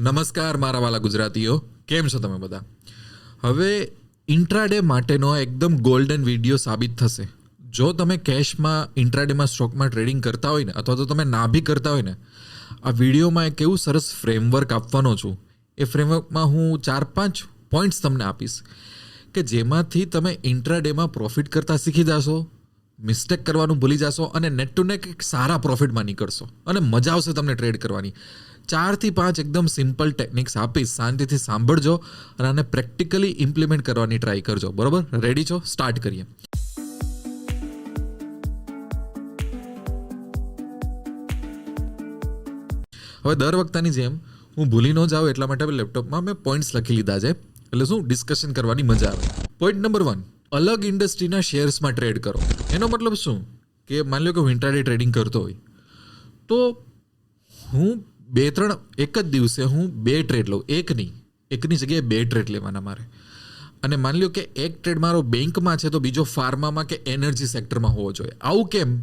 નમસ્કાર મારા વાલા ગુજરાતીઓ. કેમ છો તમે બધા? હવે ઇન્ટ્રાડે માટેનો એકદમ ગોલ્ડન વીડિયો સાબિત થશે. જો તમે કેશમાં ઇન્ટ્રાડેમાં સ્ટોકમાં ટ્રેડિંગ કરતા હોય ને, અથવા તો તમે ના બી કરતા હોય ને, આ વિડીયોમાં એક એવું સરસ ફ્રેમવર્ક આપવાનો છું. એ ફ્રેમવર્કમાં હું ચાર પાંચ પોઈન્ટ્સ તમને આપીશ કે જેમાંથી તમે ઇન્ટ્રાડેમાં પ્રોફિટ કરતાં શીખી જશો મિસ્ટેક કરવાનું ભૂલી જશો અને નેટ ટુ નેટ એક સારા પ્રોફિટમાં નીકળશો અને મજા આવશે તમને ટ્રેડ કરવાની. ચારથી પાંચ એકદમ સિમ્પલ ટેકનિક્સ આપીશ શાંતિથી સાંભળજો અને આને પ્રેક્ટિકલી ઇમ્પ્લિમેન્ટ કરવાની ટ્રાય કરજો. બરોબર? રેડી છો? સ્ટાર્ટ કરીએ. હવે દર વખતની જેમ હું ભૂલી ન જાઉં એટલા માટે લેપટોપમાં મેં પોઈન્ટ્સ લખી લીધા છે. એટલે શું? ડિસ્કશન કરવાની મજા આવે. પોઈન્ટ નંબર વન અલગ ઇન્ડસ્ટ્રીના શેર્સમાં ટ્રેડ કરો. એનો મતલબ શું? કે માની લો કે હું ઇન્ટ્રાડે ટ્રેડિંગ કરતો હોય. તો હું બે ત્રણ એક જ દિવસે હું બે ટ્રેડ લઉં. એક નહીં એકની જગ્યાએ બે ટ્રેડ લેવાના મારે. અને માની લો કે એક ટ્રેડ મારો બેંકમાં છે તો બીજો ફાર્મામાં કે એનર્જી સેક્ટરમાં હોવો જોઈએ. આવું કેમ?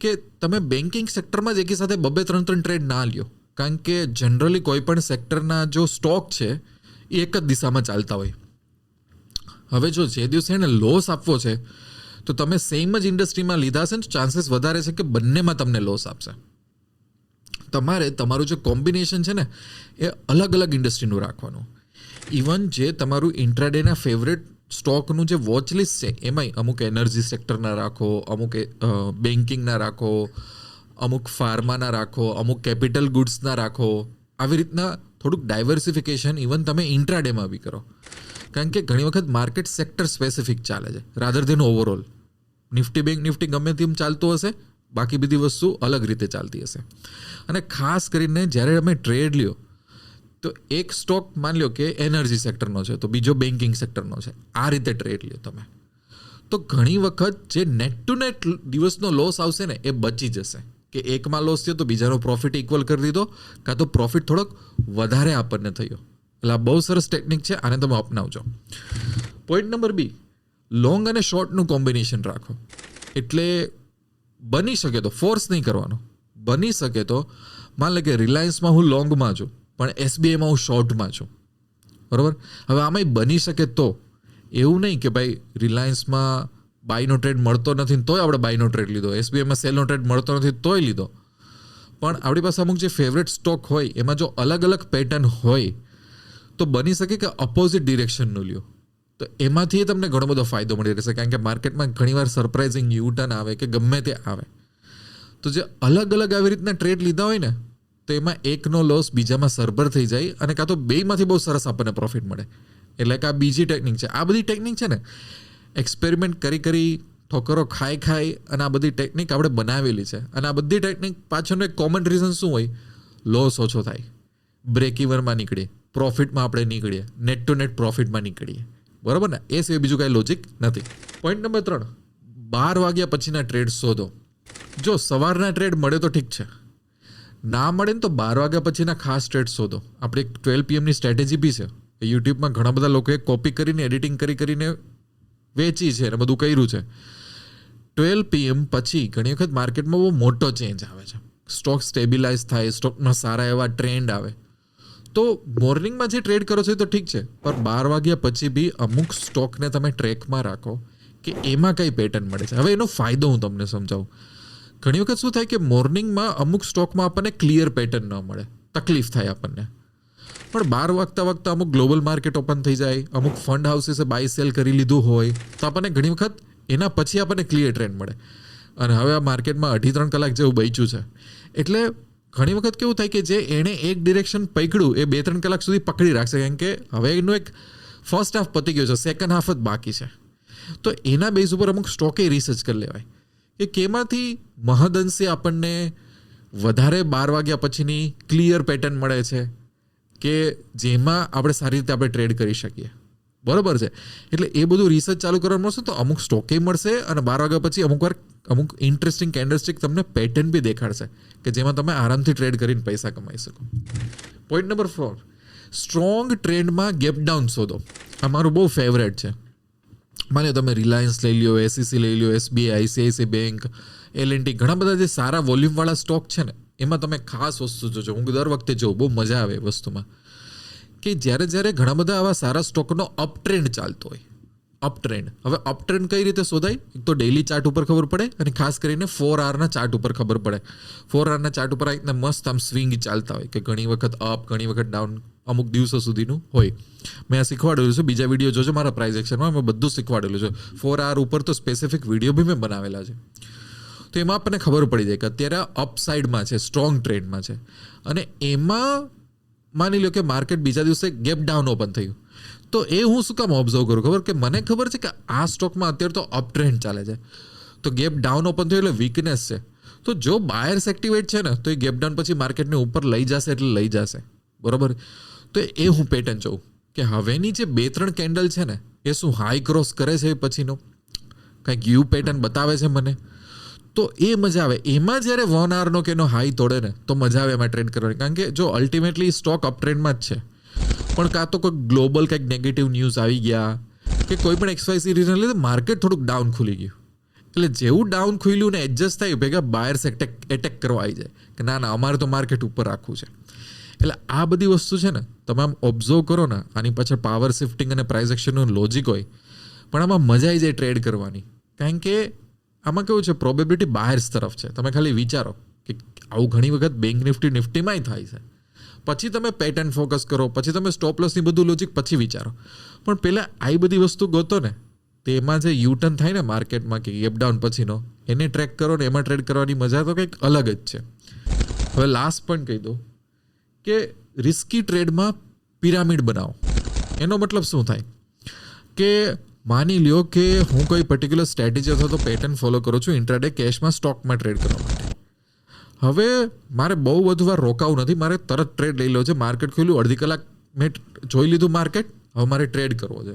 કે તમે બેન્કિંગ સેક્ટરમાં જ એકી સાથે બબે ત્રણ ત્રણ ટ્રેડ ના લ્યો. કારણ કે જનરલી કોઈ પણ સેક્ટરના જો સ્ટોક છે, એ એક જ દિશામાં ચાલતા હોય. હવે જો જે દિવસે એને લોસ આપવો છે, તો તમે સેમ જ ઇન્ડસ્ટ્રીમાં લીધા છે ને ચાન્સીસ વધારે છે કે બંનેમાં તમને લોસ આપશે. તમારે તમારું જે કોમ્બિનેશન છે ને, એ અલગ અલગ ઇન્ડસ્ટ્રીનું રાખવાનું. ઇવન જે તમારું ઇન્ટ્રાડેના ફેવરેટ સ્ટોકનું જે વોચ લિસ્ટ છે, એમાંય અમુક એનર્જી સેક્ટરના રાખો, અમુક બેન્કિંગના રાખો, અમુક ફાર્માના રાખો, અમુક કેપિટલ ગુડ્સના રાખો. આવી રીતના થોડુંક ડાયવર્સિફિકેશન ઇવન તમે ઇન્ટ્રાડેમાં બી કરો. કારણ કે ઘણી વખત માર્કેટ સેક્ટર સ્પેસિફિક ચાલે છે rather than overall Nifty bank Nifty ગમે તેમ ચાલતું હશે બાકી બધી વસ્તુ અલગ રીતે ચાલતી હશે. અને ખાસ કરીને જ્યારે તમે ટ્રેડ લ્યો, તો એક સ્ટોક માન લ્યો કે એનર્જી સેક્ટરનો છે, તો બીજો બેન્કિંગ સેક્ટરનો છે, આ રીતે ટ્રેડ લ્યો તમે. તો ઘણી વખત જે નેટ ટુ નેટ દિવસનો લોસ આવશે ને, એ બચી જશે. કે એકમાં લોસ થયો તો બીજાનો પ્રોફિટ ઇક્વલ કરી દીધો, કાં તો પ્રોફિટ થોડોક વધારે આપણને થયો. એટલે આ બહુ સરસ ટેકનિક છે, આને તમે અપનાવજો. પોઈન્ટ નંબર બી લોંગ અને શોર્ટનું કોમ્બિનેશન રાખો. એટલે બની શકે તો ફોર્સ નહીં કરવાનો. બની શકે તો, માન લે કે રિલાયન્સમાં હું લોંગમાં છું, પણ એસબીઆઈમાં હું શોર્ટમાં છું. બરાબર? હવે આમાંય બની શકે તો, એવું નહીં કે ભાઈ રિલાયન્સમાં બાયનો ટ્રેડ મળતો નથી તોય આપણે બાયનો ટ્રેડ લીધો. એસબીઆઈમાં સેલનો ટ્રેડ મળતો નથી તોય લીધો. પણ આપણી પાસે અમુક જે ફેવરેટ સ્ટોક હોય, એમાં જો અલગ અલગ પેટર્ન હોય, તો બની શકે કે અપોઝિટ ડિરેક્શનનું લ્યો. તો એમાંથી તમને ઘણો બધો ફાયદો મળી રહેશે, કારણ કે માર્કેટમાં ઘણીવાર સરપ્રાઇઝિંગ યુ ટર્ન આવે કે ગમે તે આવે. તો જે અલગ અલગ આવી રીતના ટ્રેડ લીધા હોય ને, તો એમાં એકનો લોસ બીજામાં સરભર થઈ જાય અને કાં તો બેમાંથી બહુ સરસ આપણને પ્રોફિટ મળે. એટલે કે આ બીજી ટેકનિક છે. આ બધી ટેકનિક છે ને એક્સપેરિમેન્ટ કરી કરી ઠોકરો ખાઈ ખાઈ અને આ બધી ટેકનિક આપણે બનાવેલી છે. અને આ બધી ટેકનિક પાછળનું એક કોમન રીઝન શું હોય? લોસ ઓછો થાય. બ્રેક ઇવનમાં નીકળીએ. પ્રોફિટમાં આપણે નીકળીએ. નેટ ટુ નેટ પ્રોફિટમાં નીકળીએ. બરાબર ને? એ સિવાય બીજું કાંઈ લોજિક નથી. પોઈન્ટ નંબર ત્રણ. બાર વાગ્યા પછીના ટ્રેડ શોધો. જો સવારના ટ્રેડ મળે તો ઠીક છે. ના મળે ને તો બાર વાગ્યા પછીના ખાસ ટ્રેડ શોધો. આપણે એક ટ્વેલ્વ પીએમની સ્ટ્રેટેજી બી છે. યુટ્યુબમાં ઘણા બધા લોકોએ કોપી કરીને એડિટિંગ કરી કરીને વેચી છે અને બધું કર્યું છે. ટ્વેલ્વ પીએમ પછી ઘણી વખત માર્કેટમાં બહુ મોટો ચેન્જ આવે છે. સ્ટોક સ્ટેબિલાઇઝ થાય સ્ટોકમાં સારા એવા ટ્રેન્ડ આવે. તો મોર્નિંગમાં જે ટ્રેડ કરો છો તો ઠીક છે, પણ બાર વાગ્યા પછી બી અમુક સ્ટોકને તમે ટ્રેકમાં રાખો કે એમાં કઈ પેટર્ન મળે છે. હવે એનો ફાયદો હું તમને સમજાવું. ઘણી વખત શું થાય કે મોર્નિંગમાં અમુક સ્ટોકમાં આપણને ક્લિયર પેટર્ન ન મળે, તકલીફ થાય આપણને. પણ બાર વાગતા વાગતા અમુક ગ્લોબલ માર્કેટ ઓપન થઈ જાય, અમુક ફંડ હાઉસીસે બાય સેલ કરી લીધું હોય, તો આપણને ઘણી વખત એના પછી આપણને ક્લિયર ટ્રેન્ડ મળે. અને હવે આ માર્કેટમાં અઢી ત્રણ કલાક જેવું બચ્યું છે. એટલે ઘણી વખત કેવું થાય કે જે એણે એક ડિરેક્શન પકડ્યું, એ બે ત્રણ કલાક સુધી પકડી રાખશે. કેમ કે હવે એનું એક ફર્સ્ટ હાફ પતી ગયો છે સેકન્ડ હાફ જ બાકી છે. તો એના બેઝ ઉપર અમુક સ્ટોકે રિસર્ચ કરી લેવાય. કે કેમાંથી મહદઅંશે આપણને વધારે બાર વાગ્યા પછીની ક્લિયર પેટર્ન મળે છે કે જેમાં આપણે સારી રીતે આપણે ટ્રેડ કરી શકીએ. બરોબર છે. એટલે એ બધું રિસર્ચ ચાલુ કરવા મળશે તો અમુક સ્ટોકે મળશે અને બાર વાગ્યા પછી અમુક વાર અમુક ઇન્ટરેસ્ટિંગ કેન્ડલસ્ટિક તમને પેટર્ન બી દેખાડશે કે જેમાં તમે આરામથી ટ્રેડ કરીને પૈસા કમાઈ શકો. પોઈન્ટ નંબર ફોર સ્ટ્રોંગ ટ્રેન્ડમાં ગેપ ડાઉન શોધો. આ મારું બહુ ફેવરેટ છે. માની તમે રિલાયન્સ લઈ લ્યો એસીસી લઈ લ્યો એસબીઆઈ આઈસીઆઈસી બેંક એલ ઘણા બધા જે સારા વોલ્યુમવાળા સ્ટોક છે ને, એમાં તમે ખાસ વસ્તુ જોજો. હું દર વખતે જોઉં, બહુ મજા આવે વસ્તુમાં. કે જ્યારે જ્યારે ઘણા બધા આવા સારા સ્ટોકનો અપ ટ્રેન્ડ ચાલતો હોય. અપ ટ્રેન્ડ હવે અપ ટ્રેન્ડ કઈ રીતે શોધાય? એક તો ડેલી ચાર્ટ ઉપર ખબર પડે અને ખાસ કરીને ફોર આરના ચાર્ટ ઉપર ખબર પડે. ફોર આરના ચાર્ટ ઉપર આ રીતના મસ્ત આમ સ્વિંગ ચાલતા હોય કે ઘણી વખત અપ ઘણી વખત ડાઉન અમુક દિવસો સુધીનું હોય. મેં આ શીખવાડેલું છે. બીજા વીડિયો જોજો મારા પ્રાઇઝ એક્શનમાં મેં. બધું શીખવાડેલું છે. ફોર આર ઉપર તો સ્પેસિફિક વીડિયો બી મેં બનાવેલા છે. તો એમાં આપણને ખબર પડી જાય કે અત્યારે અપ સાઇડમાં છે સ્ટ્રોંગ ટ્રેન્ડમાં છે. અને એમાં માની લો કે માર્કેટ બીજા દિવસે ગેપ ડાઉન ઓપન થયું. તો એ હું શું કામ ઓબ્ઝર્વ કરું? ખબર? કે મને ખબર છે કે આ સ્ટોકમાં અત્યારે તો અપ ટ્રેન્ડ ચાલે છે. તો ગેપ ડાઉન ઓપન થયું એટલે વીકનેસ છે. તો જો બાયર્સ એક્ટિવેટ છે ને, તો એ ગેપ ડાઉન પછી માર્કેટને ઉપર લઈ જશે એટલે લઈ જશે. બરોબર? તો એ હું પેટર્ન જોઉં. કે હવેની જે બે ત્રણ કેન્ડલ છે ને, એ શું હાઈ ક્રોસ કરે છે પછીનો? કંઈક યુ પેટર્ન બતાવે છે મને? તો એ મજા આવે. એમાં જ્યારે વન આવરનો કે એનો હાઈ તોડે ને, તો મજા આવે એમાં ટ્રેડ કરવાની. કારણ કે જો અલ્ટિમેટલી સ્ટોક અપ ટ્રેન્ડમાં જ છે. પણ કાં તો કોઈ ગ્લોબલ કંઈક નેગેટિવ ન્યૂઝ આવી ગયા, કે કોઈ પણ એક્સવાયસી રીઝન લીધે માર્કેટ થોડુંક ડાઉન ખુલી ગયું. એટલે જેવું ડાઉન ખુલ્યું ને એડજસ્ટ થાય ભેગા બાયર્સ એટેક એટેક કરવા આવી જાય. કે ના ના, અમારે તો માર્કેટ ઉપર રાખવું છે. એટલે આ બધી વસ્તુ છે ને, તમે આમ ઓબ્ઝર્વ કરો ને, આની પાછળ પાવર શિફ્ટિંગ અને પ્રાઇઝ એક્શનનું લોજિક હોય, પણ આમાં મજા આવી જાય ટ્રેડ કરવાની. કારણ કે આમાં કેવું છે? પ્રોબેબિલિટી બાયર્સ તરફ છે. તમે ખાલી વિચારો કે આવું ઘણી વખત બેંક નિફ્ટી નિફ્ટીમાંય થાય છે. પછી તમે પેટર્ન ફોકસ કરો, પછી તમે સ્ટોપ લોસની બધું લોજિક પછી વિચારો. પણ પહેલાં આવી બધી વસ્તુ ગોતો ને તેમાં જે યુટર્ન થાય ને માર્કેટમાં કે ગેપડાઉન પછીનો, એને ટ્રેક કરો ને એમાં ટ્રેડ કરવાની મજા તો કંઈક અલગ જ છે. હવે લાસ્ટ પણ કહી દઉં કે રિસ્કી ટ્રેડમાં પિરામિડ બનાવો. એનો મતલબ શું થાય? કે માની લ્યો કે હું કોઈ પર્ટિક્યુલર સ્ટ્રેટેજી અથવા તો પેટર્ન ફોલો કરું છું ઇન્ટ્રાડે કેશમાં સ્ટોકમાં ટ્રેડ કરવા માટે. હવે મારે બહુ બધું વાર રોકાવું નથી. મારે તરત ટ્રેડ લઈ લો છે. માર્કેટ ખોલ્યું, અડધી કલાક મેં જોઈ લીધું માર્કેટ હવે મારે ટ્રેડ કરવો છે.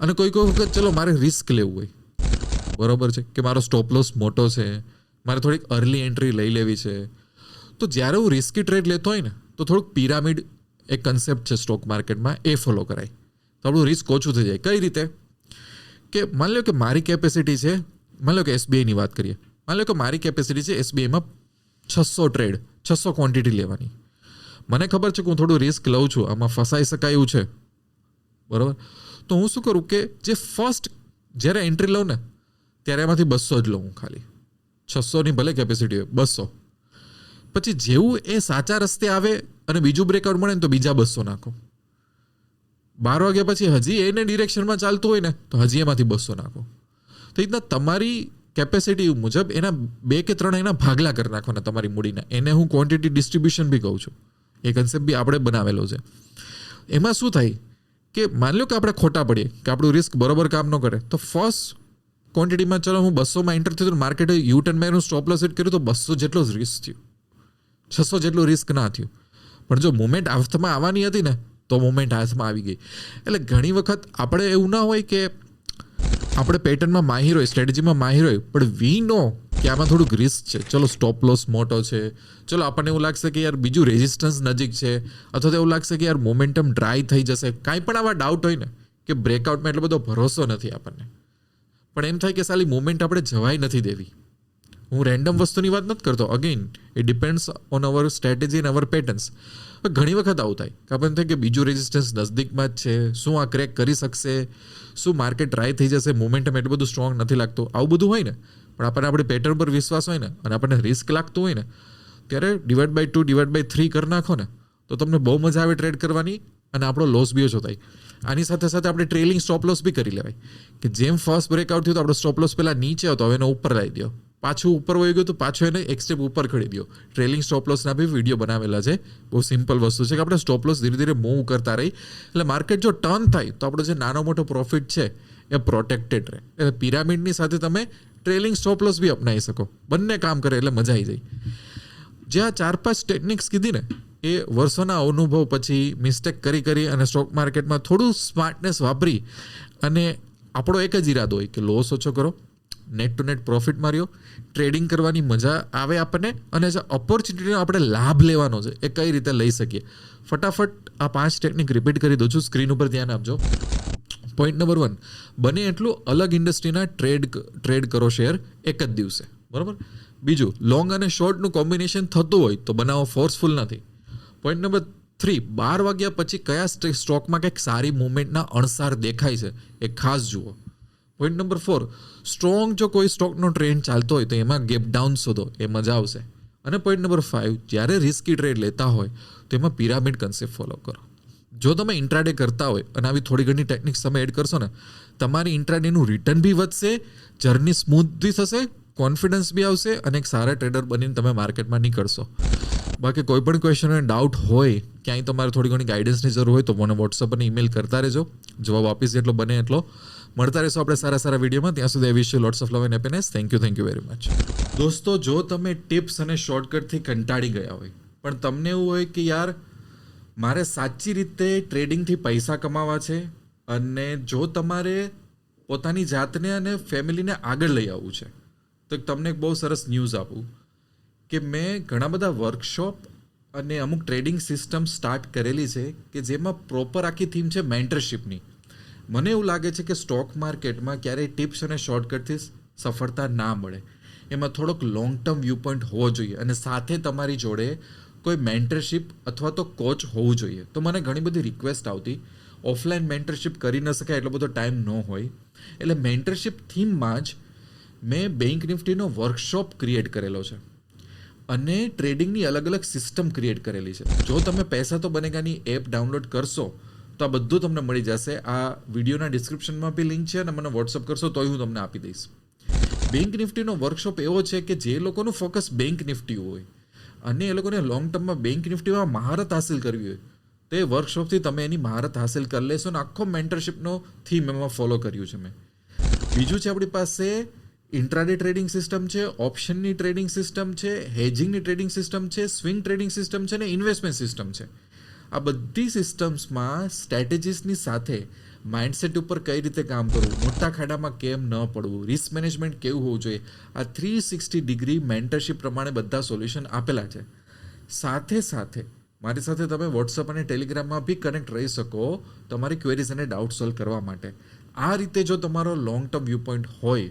અને કોઈ કોઈ વખત ચલો મારે રિસ્ક લેવું હોય. બરોબર છે? કે મારો સ્ટોપ લોસ મોટો છે. મારે થોડીક અર્લી એન્ટ્રી લઈ લેવી છે. તો જ્યારે હું રિસ્કી ટ્રેડ લેતો હોય ને, તો થોડુંક પિરામિડ એક કન્સેપ્ટ છે સ્ટોક માર્કેટમાં એ ફોલો કરાય. તો આપણું રિસ્ક ઓછું થઈ જાય. કઈ રીતે? કે માની લો કે મારી કેપેસિટી છે, માની લો કે એસબીઆઈની વાત કરીએ, માની લો કે મારી કેપેસિટી છે એસબીઆઈમાં છસો ટ્રેડ છસો ક્વોન્ટિટી લેવાની. મને ખબર છે કે હું થોડું રિસ્ક લઉં છું, આમાં ફસાઈ શકાય એવું છે. બરાબર? તો હું શું કરું કે જે ફર્સ્ટ જ્યારે એન્ટ્રી લઉં ને, ત્યારે એમાંથી બસો જ લઉં હું ખાલી. છસોની ભલે કેપેસિટી હોય, બસો. પછી જેવું એ સાચા રસ્તે આવે અને બીજું બ્રેકઆઉટ મળે ને તો બીજા બસો નાખો. બાર વાગ્યા પછી હજી એને ડિરેક્શનમાં ચાલતું હોય ને, તો હજી એમાંથી બસો નાખો. તો રીતના તમારી કેપેસિટી મુજબ એના બે કે ત્રણ એના ભાગલા કરી નાખવાના તમારી મૂડીના. એને હું ક્વોન્ટિટી ડિસ્ટ્રીબ્યુશન બી કહું છું. એ કન્સેપ્ટ બી આપણે બનાવેલો છે. એમાં શું થાય કે માની લો કે આપણે ખોટા પડીએ, કે આપણું રિસ્ક બરોબર કામ ન કરે, તો ફર્સ્ટ ક્વોન્ટિટીમાં ચલો હું બસોમાં એન્ટર થયું તો માર્કેટે યુ ટર્ન મેં સ્ટોપ લોસ સેટ કર્યું તો બસો જેટલો જ રિસ્ક થયું. છસો જેટલું રિસ્ક ના થયું. પણ જો મુમેન્ટ હાથમાં આવવાની હતી ને તો મુમેન્ટ હાથમાં આવી ગઈ. એટલે ઘણી વખત આપણે એવું ના હોય કે આપણે પેટર્નમાં માહિર હોય સ્ટ્રેટેજીમાં માહિર હોય, પણ વી નો કે આમાં થોડુંક રિસ્ક છે. ચલો સ્ટોપ લોસ મોટો છે. ચલો આપણને એવું લાગશે કે યાર બીજું રેઝિસ્ટન્સ નજીક છે, અથવા તો એવું લાગશે કે યાર મોમેન્ટમ ડ્રાય થઈ જશે. કાંઈ પણ આવા ડાઉટ હોય ને, કે બ્રેકઆઉટમાં એટલો બધો ભરોસો નથી આપણને. પણ એમ થાય કે સાલી મુમેન્ટ આપણે જવાય નથી દેવી. હું રેન્ડમ વસ્તુની વાત નથી કરતો. Again A depends on our strategy and our patterns ઘણી વખત આવું થાય કે આપણને થાય કે બીજું રેઝિસ્ટન્સ નજદીકમાં જ છે, શું આ ક્રેક કરી શકશે, શું માર્કેટ ટ્રાય થઈ જશે મોમેન્ટમ એટલું બધું સ્ટ્રોંગ નથી લાગતું. આવું બધું હોય ને, પણ આપણને આપણી પેટર્ન પર વિશ્વાસ હોય ને, અને આપણને રિસ્ક લાગતું હોય ને, ત્યારે divide by two divide by three કરી નાખો ને, તો તમને બહુ મજા આવે ટ્રેડ કરવાની અને આપણો લોસ બી ઓછો થાય. આની સાથે સાથે આપણે ટ્રેલિંગ સ્ટોપ લોસ બી કરી લેવાય. કે જેમ ફર્સ્ટ બ્રેકઆઉટ થયું તો આપણો સ્ટોપ લોસ પહેલાં નીચે હતો, હવે એનો ઉપર લાવી દો પાછું ઉપર વહી ગયું તો પાછું એને એક સ્ટેપ ઉપર ખડી દો ટ્રેલિંગ સ્ટોપ લોસના બી વીડિયો બનાવેલા છે. બહુ સિમ્પલ વસ્તુ છે કે આપણે સ્ટોપ લોસ ધીરે ધીરે મૂવ કરતા રહી. એટલે માર્કેટ જો ટર્ન થાય તો આપણો જે નાનો મોટો પ્રોફિટ છે એ પ્રોટેક્ટેડ રહે. એટલે પિરામિડની સાથે તમે ટ્રેલિંગ સ્ટોપ લોસ બી અપનાવી શકો. બંને કામ કરે એટલે મજા આવી જાય. જે આ ચાર પાંચ ટેકનિક્સ કીધી ને, એ વર્ષોના અનુભવ પછી મિસ્ટેક કરી કરી અને સ્ટોક માર્કેટમાં થોડું સ્માર્ટનેસ વાપરી અને આપણો એક જ ઈરાદો હોય કે લોસ ઓછો કરો નેટ ટુ નેટ પ્રોફિટ માર્યો. ટ્રેડિંગ કરવાની મજા આવે આપણને અને જે ઓપોર્ચ્યુનિટીનો આપણે લાભ લેવાનો છે. એ કઈ રીતે લઈ શકીએ? ફટાફટ આ પાંચ ટેકનિક રિપીટ કરી દઉં છું. સ્ક્રીન ઉપર ધ્યાન આપજો. પોઈન્ટ નંબર વન બને એટલું અલગ ઇન્ડસ્ટ્રીના ટ્રેડ ટ્રેડ કરો શેર એક જ દિવસે. બરાબર? બીજું લોંગ અને શોર્ટનું કોમ્બિનેશન થતું હોય તો બનાવો ફોર્સફુલ નથી. પોઈન્ટ નંબર થ્રી બાર વાગ્યા પછી કયા સ્ટોકમાં કંઈક સારી મુવમેન્ટના અણસાર દેખાય છે? એ ખાસ જુઓ. પોઈન્ટ નંબર ફોર સ્ટ્રોંગ જો કોઈ સ્ટોકનો ટ્રેન્ડ ચાલતો હોય તો એમાં ગેપ ડાઉન શોધો, એ મજા આવશે. અને પોઈન્ટ નંબર ફાઇવ જ્યારે રિસ્કી ટ્રેડ લેતા હોય, તો એમાં પિરામિડ કન્સેપ્ટ ફોલો કરો. જો તમે ઇન્ટ્રાડે કરતા હોય અને આવી થોડી ઘણી ટેકનિક્સ તમે એડ કરશો ને, તમારી ઇન્ટ્રાડેનું રિટર્ન બી વધશે જર્ની સ્મૂથ બી થશે કોન્ફિડન્સ બી આવશે અને એક સારા ટ્રેડર બનીને તમે માર્કેટમાં નીકળશો. બાકી કોઈ પણ ક્વેશ્ચન અને ડાઉટ હોય, ક્યાંય તમારે થોડી ઘણી ગાઈડન્સની જરૂર હોય તો મને વોટ્સઅપ અને ઈમેલ કરતા રહેજો. જવાબ આપીશ જેટલો બને એટલો. મળતા રહેશો આપણે સારા સારા વિડીયોમાં. ત્યાં સુધી wish you lots of love and happiness thank you thank you very much દોસ્તો, જો તમે ટિપ્સ અને શોર્ટકટથી કંટાળી ગયા હોય, પણ તમને એવું હોય કે યાર, મારે સાચી રીતે ટ્રેડિંગથી પૈસા કમાવા છે અને જો તમારે પોતાની જાતને અને ફેમિલીને આગળ લઈ આવવું છે, તો તમને એક બહુ સરસ ન્યૂઝ આપું કે મેં ઘણા બધા વર્કશોપ અને અમુક ટ્રેડિંગ સિસ્ટમ સ્ટાર્ટ કરેલી છે કે જેમાં પ્રોપર આખી થીમ છે મેન્ટરશિપની મને એવું લાગે છે કે સ્ટોક માર્કેટમાં ક્યારેય ટિપ્સ અને શોર્ટકટથી સફળતા ના મળે. એમાં થોડોક લોંગ ટર્મ વ્યૂ પોઈન્ટ હોવો જોઈએ અને સાથે તમારી જોડે કોઈ મેન્ટરશિપ અથવા તો કોચ હોવું જોઈએ. તો મને ઘણી બધી રિક્વેસ્ટ આવતી. ઓફલાઈન મેન્ટરશિપ કરી ન શકાય એટલો બધો ટાઈમ ન હોય. એટલે મેન્ટરશિપ થીમમાં જ મેં બેંક નિફ્ટીનો વર્કશોપ ક્રિએટ કરેલો છે. અને ટ્રેડિંગની અલગ અલગ સિસ્ટમ ક્રિએટ કરેલી છે. જો તમે પૈસા તો બનેગાની એપ ડાઉનલોડ કરશો તો આ બધું તમને મળી જશે. આ વિડીયોના ડિસ્ક્રિપ્શનમાં બી લિંક છે અને મને વોટ્સઅપ કરશો તોય હું તમને આપી દઈશ. બેંક નિફ્ટીનો વર્કશોપ એવો છે કે જે લોકોનું ફોકસ બેંક નિફ્ટી હોય અને એ લોકોને લોંગ ટર્મમાં બેંક નિફ્ટીમાં મહારત હાસિલ કરવી હોય, તો એ વર્કશોપથી તમે એની મહારત હાસિલ કરી લેશો અને આખો મેન્ટરશિપનો થીમ એમાં ફોલો કર્યું છે મેં. બીજું છે આપણી પાસે ઇન્ટ્રાડે ટ્રેડિંગ સિસ્ટમ છે ઓપ્શનની ટ્રેડિંગ સિસ્ટમ છે હેજિંગની ટ્રેડિંગ સિસ્ટમ છે સ્વિંગ ટ્રેડિંગ સિસ્ટમ છે અને ઇન્વેસ્ટમેન્ટ સિસ્ટમ છે. આ બધી સિસ્ટમ્સમાં સ્ટ્રેટેજીસની સાથે માઇન્ડસેટ ઉપર કઈ રીતે કામ કરવું? મોટા ખાડામાં કેમ ન પડવું? રિસ્ક મેનેજમેન્ટ કેવું હોવું જોઈએ? આ થ્રી સિક્સટી ડિગ્રી મેન્ટરશિપ પ્રમાણે બધા સોલ્યુશન આપેલા છે. સાથે સાથે મારી સાથે તમે વોટ્સઅપ અને ટેલિગ્રામમાં બી કનેક્ટ રહી શકો તમારી ક્વેરીઝ અને ડાઉટ સોલ્વ કરવા માટે. આ રીતે જો તમારો લોંગ ટર્મ વ્યૂ પોઈન્ટ હોય